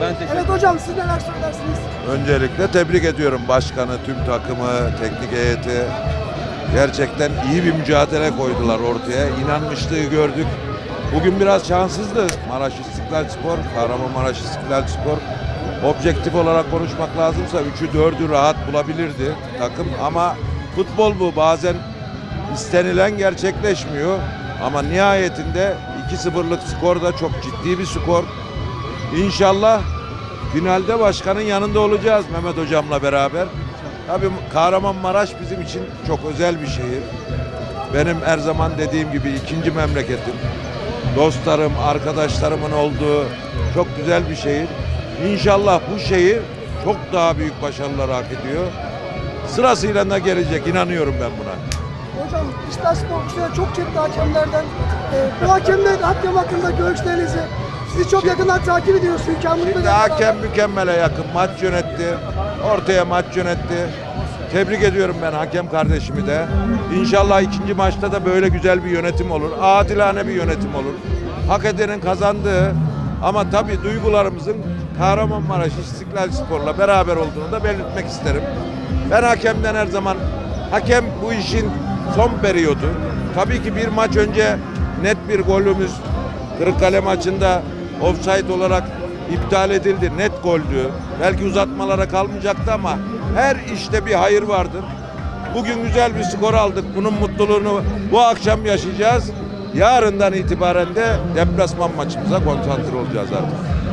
Ben teşekkür Evet hocam siz neler söylersiniz? Öncelikle tebrik ediyorum başkanı, tüm takımı, teknik heyeti. Gerçekten iyi bir mücadele koydular ortaya. İnanmışlığı gördük. Bugün biraz şanssızdı Maraş İstiklal Spor, Kahramanmaraş İstiklal Spor. Objektif olarak konuşmak lazımsa 3'ü 4'ü rahat bulabilirdi takım ama futbol bu. Bazen istenilen gerçekleşmiyor. Ama nihayetinde 2-0'lık skor da çok ciddi bir skor. İnşallah finalde başkanın yanında olacağız Mehmet hocamla beraber. Tabii Kahramanmaraş bizim için çok özel bir şehir. Benim her zaman dediğim gibi ikinci memleketim. Dostlarım, arkadaşlarımın olduğu çok güzel bir şehir. İnşallah bu şehir çok daha büyük başarılar hak ediyor. Sırasıyla da gelecek inanıyorum ben buna. Hocam sene çok çekti hakemlerden. Ee, bu hakemler hakem hakkında görüşlerinizi sizi çok yakından takip ediyoruz. Mutlu Şimdi hakem mükemmele yakın maç yönetti. Ortaya maç yönetti. Tebrik ediyorum ben hakem kardeşimi de. İnşallah ikinci maçta da böyle güzel bir yönetim olur. Adilane bir yönetim olur. Hak edenin kazandığı ama tabii duygularımızın Kahramanmaraş İstiklal Spor'la beraber olduğunu da belirtmek isterim. Ben hakemden her zaman hakem bu işin son periyodu. Tabii ki bir maç önce net bir golümüz Kırıkkale maçında offside olarak iptal edildi. Net goldü. Belki uzatmalara kalmayacaktı ama her işte bir hayır vardır. Bugün güzel bir skor aldık. Bunun mutluluğunu bu akşam yaşayacağız. Yarından itibaren de deplasman maçımıza konsantre olacağız artık.